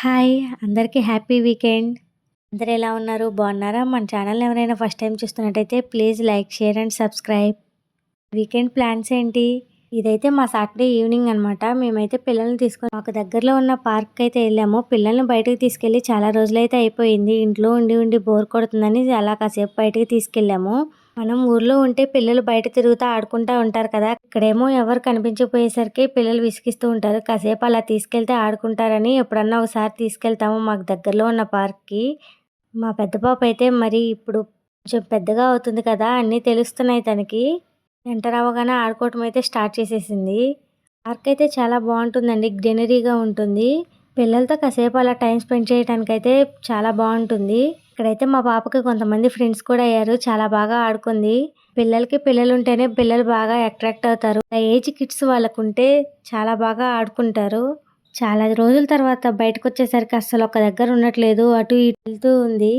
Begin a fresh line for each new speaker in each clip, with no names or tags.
Hi అందరికీ happy weekend. అందరు ఎలా ఉన్నారు? బాగున్నారా? మన ఛానల్ ఎవరైనా ఫస్ట్ టైం చూస్తున్నట్టయితే please like share and subscribe. Weekend plans ఏంటి? ఇదైతే మా సాటర్డే ఈవినింగ్ అనమాట మేమైతే పిల్లల్ని తీసుకొని మాకు దగ్గరలో ఉన్న పార్క్ అయితే వెళ్ళాము. పిల్లల్ని బయటకు తీసుకెళ్ళి చాలా రోజులైతే అయిపోయింది. ఇంట్లో ఉండి ఉండి బోర్ కొడుతుందని అలా కాసేపు బయటకు తీసుకెళ్ళాము. మనం ఊర్లో ఉంటే పిల్లలు బయట తిరుగుతూ ఆడుకుంటూ ఉంటారు కదా. ఇక్కడేమో ఎవరు కనిపించకపోయేసరికి పిల్లలు విసిగిస్తూ ఉంటారు. కాసేపు అలా తీసుకెళ్తే ఆడుకుంటారని ఎప్పుడన్నా ఒకసారి తీసుకెళ్తాము మాకు దగ్గరలో ఉన్న పార్క్కి. మా పెద్ద పాప అయితే మరి ఇప్పుడు కొంచెం పెద్దగా అవుతుంది కదా అన్నీ తెలుస్తున్నాయి తనకి. ఎంటర్ అవ్వగానే ఆడుకోవటం అయితే స్టార్ట్ చేసేసింది. పార్క్ అయితే చాలా బాగుంటుందండి గ్రీనరీగా ఉంటుంది. పిల్లలతో కాసేపు అలా టైం స్పెండ్ చేయడానికి అయితే చాలా బాగుంటుంది. ఇక్కడైతే మా పాపకి కొంతమంది ఫ్రెండ్స్ కూడా అయ్యారు చాలా బాగా ఆడుకుంది. పిల్లలకి పిల్లలు ఉంటేనే పిల్లలు బాగా అట్రాక్ట్ అవుతారు. ఏజ్ కిడ్స్ వాళ్ళకు ఉంటే చాలా బాగా ఆడుకుంటారు. చాలా రోజుల తర్వాత బయటకు వచ్చేసరికి అస్సలు ఒక దగ్గర ఉండట్లేదు అటు ఇటు వెళ్తూ ఉంది.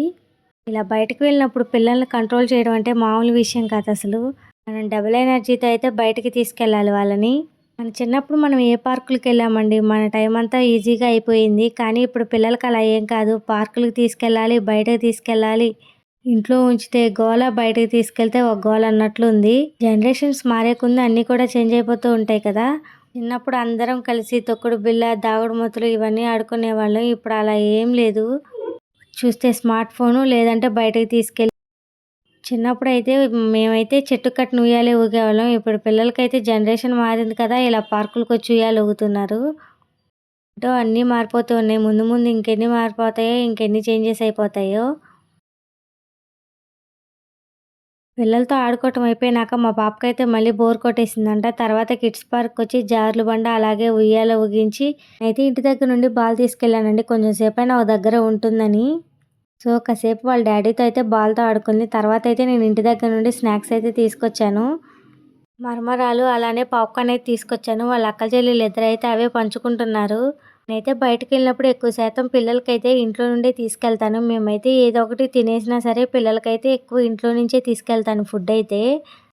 ఇలా బయటకు వెళ్ళినప్పుడు పిల్లల్ని కంట్రోల్ చేయడం అంటే మామూలు విషయం కాదు అసలు. మనం డబుల్ ఎనర్జీతో అయితే బయటకి తీసుకెళ్ళాలి వాళ్ళని. మన చిన్నప్పుడు మనం ఏ పార్కులకి వెళ్ళామండి? మన టైం అంతా ఈజీగా అయిపోయింది. కానీ ఇప్పుడు పిల్లలకి అలా ఏం కాదు. పార్కులకు తీసుకెళ్ళాలి బయటకు తీసుకెళ్ళాలి. ఇంట్లో ఉంచితే గోల బయటకు తీసుకెళ్తే ఒక గోల అన్నట్లు ఉంది జనరేషన్స్ మారేకుంది అన్నీ కూడా చేంజ్ అయిపోతూ ఉంటాయి కదా. చిన్నప్పుడు అందరం కలిసి తొక్కుడు బిల్ల దాగుడు మూతలు ఇవన్నీ ఆడుకునేవాళ్ళం. ఇప్పుడు అలా ఏం లేదు. చూస్తే స్మార్ట్ ఫోను లేదంటే బయటకు తీసుకెళ్ళి చిన్నప్పుడు అయితే మేమైతే చెట్టు కట్టిన ఉయ్యాలే ఊగేవాళ్ళం. ఇప్పుడు పిల్లలకైతే జనరేషన్ మారింది కదా ఇలా పార్కులకు వచ్చి ఉయ్యాలు ఊగుతున్నారు. అంటే అన్నీ మారిపోతూ ఉన్నాయి. ముందు ముందు ఇంకెన్ని మారిపోతాయో ఇంకెన్ని చేంజెస్ అయిపోతాయో. పిల్లలతో ఆడుకోవటం అయిపోయినాక మా పాపకైతే మళ్ళీ బోర్ కొట్టేసిందంట. తర్వాత కిడ్స్ పార్క్ వచ్చి జార్లు బండ అలాగే ఉయ్యాల ఊగించి అయితే ఇంటి దగ్గర నుండి బాల్ తీసుకెళ్ళానండి. కొంచెం సేపైనా ఒక దగ్గర ఉంటుందని. సో కాసేపు వాళ్ళ డాడీతో అయితే బాల్తో ఆడుకుంది తర్వాత అయితే నేను ఇంటి దగ్గర నుండి స్నాక్స్ అయితే తీసుకొచ్చాను. మర్మరాలు అలానే పాప్కార్న్ అయితే తీసుకొచ్చాను. వాళ్ళ అక్క చెల్లెలు ఇద్దరైతే అవే పంచుకుంటున్నారు. నేనైతే బయటకు వెళ్ళినప్పుడు ఎక్కువ శాతం పిల్లలకైతే ఇంట్లో నుండే తీసుకెళ్తాను. మేమైతే ఏదో ఒకటి తినేసినా సరే పిల్లలకైతే ఎక్కువ ఇంట్లో నుంచే తీసుకెళ్తాను ఫుడ్ అయితే.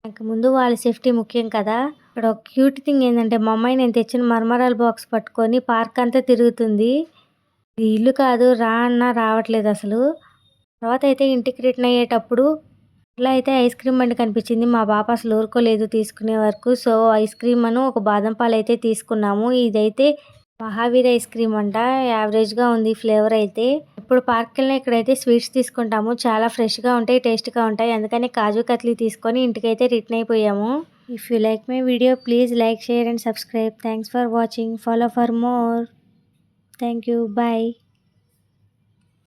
నాకు ముందు వాళ్ళ సేఫ్టీ ముఖ్యం కదా. ఇక్కడ ఒక క్యూట్ థింగ్ ఏంటంటే మా అమ్మాయి నేను తెచ్చిన మర్మరాల బాక్స్ పట్టుకొని పార్క్ అంతా తిరుగుతుంది. ఇల్లు కాదు రా అన్నా రావట్లేదు అసలు. తర్వాత అయితే ఇంటికి రిటర్న్ అయ్యేటప్పుడు ఇలా అయితే ఐస్ క్రీమ్ బండి కనిపించింది. మా పాప అసలు ఊరుకోలేదు తీసుకునే వరకు. సో ఐస్ క్రీమ్ అను ఒక బాదం పాలు అయితే తీసుకున్నాము. ఇదైతే మహావీర్ ఐస్ క్రీమ్ అంట. యావరేజ్గా ఉంది ఫ్లేవర్ అయితే. ఇప్పుడు పార్క్ వెళ్ళిన ఇక్కడైతే స్వీట్స్ తీసుకుంటాము. చాలా ఫ్రెష్గా ఉంటాయి టేస్ట్గా ఉంటాయి. అందుకని కాజు కత్లీ తీసుకొని ఇంటికైతే రిటర్న్ అయిపోయాము. If you like my video please like share and subscribe thanks for watching follow for more thank you bye